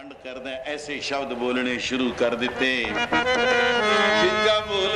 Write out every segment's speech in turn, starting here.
ਖੰਡ ਕਰਦਾ ਐਸੇ ਸ਼ਬਦ ਬੋਲਣੇ ਸ਼ੁਰੂ ਕਰ ਦਿੱਤੇ। ਫਿੱਕਾ ਬੋਲ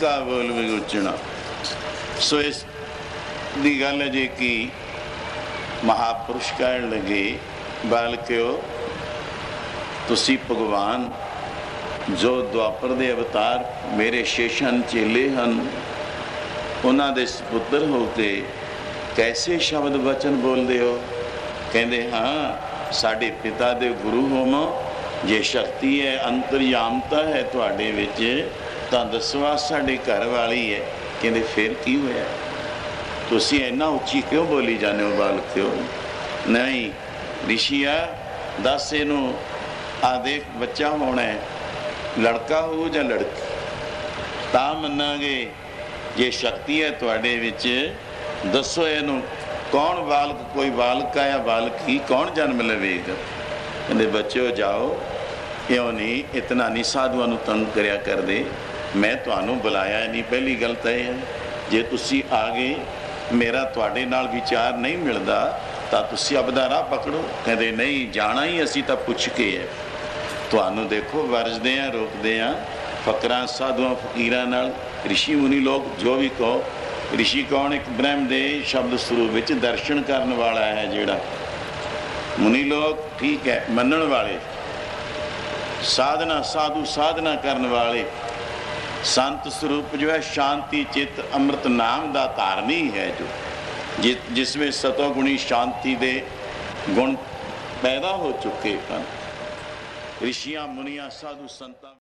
ਫਿੱਕਾ ਬੋਲ ਵਿਗੁਚਣਾ ਸੋ ਇਸ ਦੀ ਗੱਲ ਜੇ ਕਿ ਮਹਾਪੁਰਸ਼ ਕਹਿਣ ਲੱਗੇ ਬਾਲਕਿਓ ਤੁਸੀਂ ਭਗਵਾਨ ਜੋ ਦੁਆਪਰ ਦੇ ਅਵਤਾਰ ਮੇਰੇ ਸ਼ੇਸ਼ਨ ਚੇਲੇ ਹਨ, ਉਹਨਾਂ ਦੇ ਸੁਪੁੱਤਰ ਹੋ ਕੇ ਕੈਸੇ ਸ਼ਬਦ ਵਚਨ ਬੋਲਦੇ ਹੋ? ਕਹਿੰਦੇ, ਹਾਂ, ਸਾਡੇ ਪਿਤਾ ਦੇ ਗੁਰੂ ਹੋਮੋ ਜੇ ਸ਼ਕਤੀ ਹੈ ਅੰਤਰਯਾਮਤਾ ਹੈ ਤੁਹਾਡੇ ਵਿੱਚ ਤਾਂ ਦਸਵਾ ਸਾਡੇ ਘਰ ਵਾਲੀ ਹੈ। ਕਹਿੰਦੇ, ਫਿਰ ਕੀ ਹੋਇਆ? ਤੁਸੀਂ ਇੰਨਾ ਉੱਚੀ ਕਿਉਂ ਬੋਲੀ ਜਾਂਦੇ ਹੋ ਬਾਲਕਿਓ ਨਹੀਂ, ਰਿਸ਼ੀਆ, ਦੱਸ ਇਹਨੂੰ ਆ ਦੇਖ, ਬੱਚਾ ਹੋਣਾ ਹੈ। ਲੜਕਾ ਹੋ ਜਾਂ ਲੜਕੀ? ਤਾਂ ਮੰਨਾਂਗੇ, ਜੇ ਸ਼ਕਤੀ ਹੈ ਤੁਹਾਡੇ ਵਿੱਚ, ਦੱਸੋ ਇਹਨੂੰ, ਕੌਣ ਬਾਲਕ, ਕੋਈ ਬਾਲਕ ਆ ਜਾਂ ਬਾਲਕੀ, ਕੌਣ ਜਨਮ ਲਵੇਗਾ? ਕਹਿੰਦੇ, ਬੱਚਿਓ, ਜਾਓ, ਕਿਉਂ ਨਹੀਂ? ਇਤਨਾ ਨਹੀਂ ਸਾਧੂਆਂ ਨੂੰ ਤੰਗ ਕਰਿਆ ਕਰਦੇ। ਮੈਂ ਤੁਹਾਨੂੰ ਬੁਲਾਇਆ ਨਹੀਂ ਪਹਿਲੀ ਗੱਲ ਤਾਂ ਇਹ ਹੈ ਜੇ ਤੁਸੀਂ ਆ ਗਏ ਮੇਰਾ ਤੁਹਾਡੇ ਨਾਲ ਵਿਚਾਰ ਨਹੀਂ ਮਿਲਦਾ ਤਾਂ ਤੁਸੀਂ ਆਪਦਾ ਰਾਹ ਪਕੜੋ ਕਹਿੰਦੇ ਨਹੀਂ ਜਾਣਾ ਹੀ ਅਸੀਂ ਤਾਂ ਪੁੱਛ ਕੇ ਹੈ ਤੁਹਾਨੂੰ ਦੇਖੋ ਵਰਜਦੇ ਆ ਰੋਕਦੇ ਆ ਫਕਰਾਂ ਸਾਧੂਆਂ ਫਕੀਰਾਂ ਨਾਲ ઋષਿ ਮੁਨੀ ਲੋਕ ਜੋ ਵੀ ਕਹੋ ઋષਿ ਕੌਣ ਇੱਕ ਬ੍ਰਹਮ ਦੇ ਸ਼ਬਦ ਸਰੂਪ ਵਿੱਚ ਦਰਸ਼ਨ ਕਰਨ ਵਾਲਾ ਹੈ ਜਿਹੜਾ ਮੁਨੀ ਲੋਕ ਠੀਕ ਹੈ ਮੰਨਣ ਵਾਲੇ ਸਾਧਨਾ ਸਾਧੂ ਸਾਧਨਾ ਕਰਨ ਵਾਲੇ ਸੰਤ ਸਰੂਪ ਜੋ ਹੈ ਸ਼ਾਂਤੀ ਚਿੱਤ ਅੰਮ੍ਰਿਤ ਨਾਮ ਦਾ ਧਾਰਨੀ ਹੈ ਜੋ ਜਿ- ਜਿਸ ਵਿੱਚ ਸਤੋ ਗੁਣੀ ਸ਼ਾਂਤੀ ਦੇ ਗੁਣ ਪੈਦਾ ਹੋ ਚੁੱਕੇ ਹਨ ऋषियां मुनिया साधु संता